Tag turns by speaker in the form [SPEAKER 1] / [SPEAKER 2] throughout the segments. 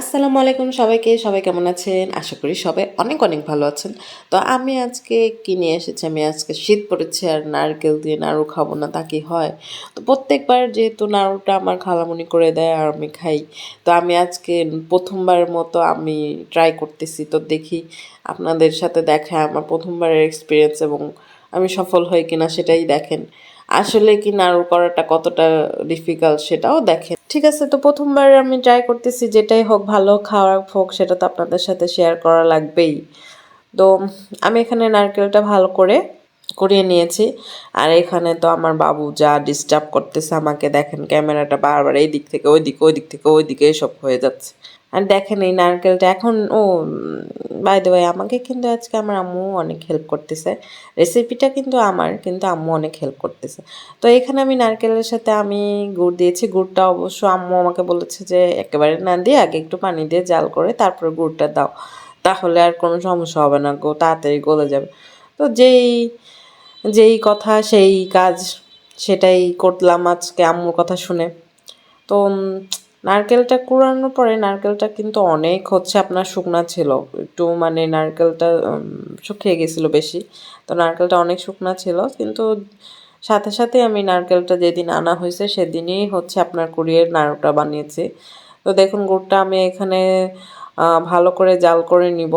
[SPEAKER 1] আসসালামু আলাইকুম সবাইকে, সবাই কেমন আছেন? আশা করি সবাই অনেক অনেক ভালো আছেন। তো আমি আজকে কিনে এসেছি? আমি আজকে শীত পড়েছে আর নারকেল দিয়ে নাড়ু খাব না, তা কি হয়? তো প্রত্যেকবার যেহেতু নাড়ুটা আমার খালামুনি করে দেয় আর আমি খাই, তো আমি আজকে প্রথমবারের মতো আমি ট্রাই করতেছি। তো দেখি আপনাদের সাথে দেখা, আমার প্রথমবারের এক্সপিরিয়েন্স এবং আমি সফল হই কিনা সেটাই দেখেন। আসলে কি নাড়ু করাটা কতটা ডিফিকাল্ট সেটাও দেখেন। ঠিক আছে, তো প্রথমবার আমি ট্রাই করতেছি, যেটাই হোক, ভালো খাওয়া হোক, সেটা তো আপনাদের সাথে শেয়ার করা লাগবেই। তো আমি এখানে নারকেলটা ভালো করে করিয়ে নিয়েছি। আর এখানে তো আমার বাবু যা ডিস্টার্ব করতেছে আমাকে, দেখেন ক্যামেরাটা বারবার এই দিক থেকে ওই দিকে ওই দিক থেকে ওই দিকে এসব হয়ে যাচ্ছে। আর দেখেন এই নারকেলটা এখন, ও বাই দ্য আমাকে কিন্তু আজকে আমার আম্মু অনেক হেল্প করতেছে। রেসিপিটা কিন্তু আমার, কিন্তু আম্মু অনেক হেল্প করতেছে। তো এখানে আমি নারকেলের সাথে আমি গুড় দিয়েছি। গুড়টা অবশ্য আম্মু আমাকে বলেছে যে একেবারে না দিয়ে আগে একটু পানি দিয়ে জাল করে তারপরে গুড়টা দাও। তাহলে আর কোনো সমস্যা হবে না গো, তাড়াতাড়ি গলে যাবে। তো যেই যেই কথা, সেই কাজ সেটাই করলাম আজকে আম্মুর কথা শুনে। তো নারকেলটা কুড়ানোর পরে নারকেলটা কিন্তু অনেক হচ্ছে আপনার শুকনা ছিল। একটু মানে নারকেলটা শুকিয়ে গেছিল বেশি। তো নারকেলটা অনেক শুকনা ছিল। কিন্তু সাথে সাথে আমি নারকেলটা যেদিন আনা হয়েছে সেদিনই হচ্ছে আপনার কুড়িয়ে নাড়ুটা বানিয়েছি। তো দেখুন, গুড়টা আমি এখানে ভালো করে জাল করে নিব।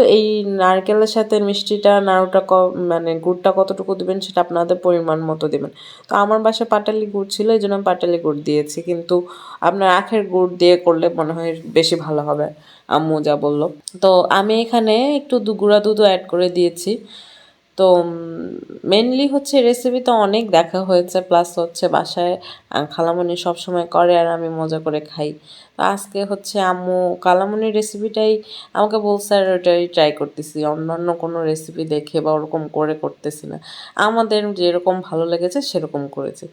[SPEAKER 1] তো এই নারকেলের সাথে মিষ্টিটা, নাড়ুটা ক মানে গুড়টা কতটুকু দেবেন সেটা আপনাদের পরিমাণ মতো দেবেন। তো আমার বাসায় পাটালি গুড় ছিল, এই জন্য পাটালি গুড় দিয়েছি। কিন্তু আপনার আখের গুড় দিয়ে করলে মনে হয় বেশি ভালো হবে। আম্মু যা বলল। তো আমি এখানে একটু দু গুঁড়া দুধও অ্যাড করে দিয়েছি। তো মেনলি হচ্ছে রেসিপি তো অনেক দেখা হয়েছে প্লাস হচ্ছে বাসায় খালামণি সবসময় করে আর আমি মজা করে খাই। তো আজকে হচ্ছে আম্মু কালামনির রেসিপিটাই আমাকে বলছে, আর ওটাই ট্রাই করতেছি, অন্যান্য কোনো রেসিপি দেখে বা ওরকম করে করতেছি না। আমাদের যেরকম ভালো লেগেছে, সেরকম করেছি।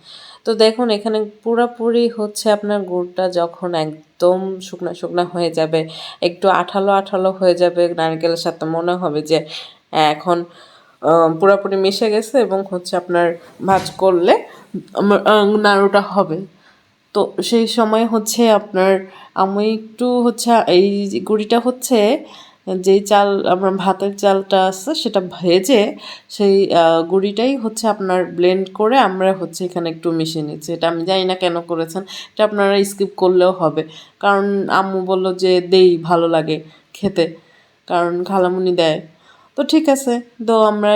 [SPEAKER 1] তো দেখুন, এখানে পুরোপুরি হচ্ছে আপনার গুড়টা যখন একদম শুকনো শুকনো হয়ে যাবে, একটু আঠালো আঠালো হয়ে যাবে, নারকেলের সাথে মনে হবে যে এখন পুরোপুরি মিশে গেছে এবং হচ্ছে আপনার ভাজ করলে নাড়ুটা হবে। তো সেই সময় হচ্ছে আপনার আমি একটু হচ্ছে এই গুঁড়িটা হচ্ছে, যেই চাল, আমার ভাতের চালটা আছে সেটা ভেজে সেই গুঁড়িটাই হচ্ছে আপনার ব্লেন্ড করে আমরা হচ্ছে এখানে একটু মিশিয়ে নিচ্ছি। এটা আমি জানি না কেন করেছেন, এটা আপনারা স্কিপ করলেও হবে। কারণ আম্মু বলল যে দেই ভালো লাগে খেতে, কারণ খালামুনি দেয়। তো ঠিক আছে, তো আমরা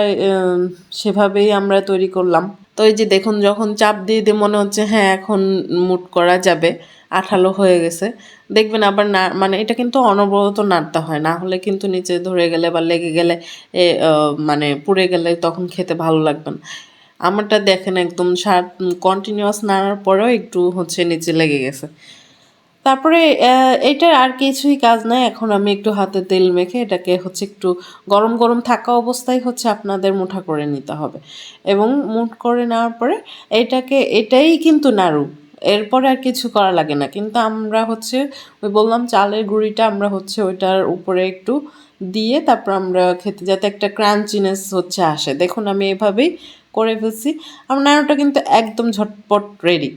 [SPEAKER 1] সেভাবেই আমরা তৈরি করলাম। তো এই যে দেখুন, যখন চাপ দিয়ে দিয়ে মনে হচ্ছে হ্যাঁ এখন মুট করা যাবে, আঠালো হয়ে গেছে, দেখবেন আবার না মানে এটা কিন্তু অনবরত নাড়তে হয়, না হলে কিন্তু নিচে ধরে গেলে বা লেগে গেলে, এ মানে পুড়ে গেলে তখন খেতে ভালো লাগবে না। আমারটা দেখেন একদম সার কন্টিনিউয়াস নাড়ার পরেও একটু হচ্ছে নিচে লেগে গেছে। তারপরে এটার আর কিছুই কাজ নাই। এখন আমি একটু হাতে তেল মেখে এটাকে হচ্ছে একটু গরম গরম থাকা অবস্থায় হচ্ছে আপনাদের মুঠা করে নিতে হবে। এবং মুঠ করে নেওয়ার পরে এটাকে, এটাই কিন্তু নাড়ু। এরপরে আর কিছু করা লাগে না। কিন্তু আমরা হচ্ছে, ওই বললাম চালের গুঁড়িটা আমরা হচ্ছে ওইটার উপরে একটু দিয়ে তারপর আমরা খেতে, যাতে একটা ক্রাঞ্চিনেস হচ্ছে আসে। দেখুন আমি এভাবেই করে ফেলছি। আমার নাড়ুটা কিন্তু একদম ঝটপট রেডি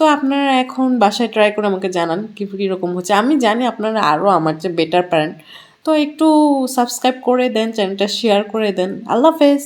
[SPEAKER 1] তো আপনারা এখন বাসায় ট্রাই করে আমাকে জানান কী কীরকম হচ্ছে। আমি জানি আপনারা আরও আমার যে বেটার পারেন। তো একটু সাবস্ক্রাইব করে দেন চ্যানেলটা শেয়ার করে দেন। আল্লাহ হাফেজ।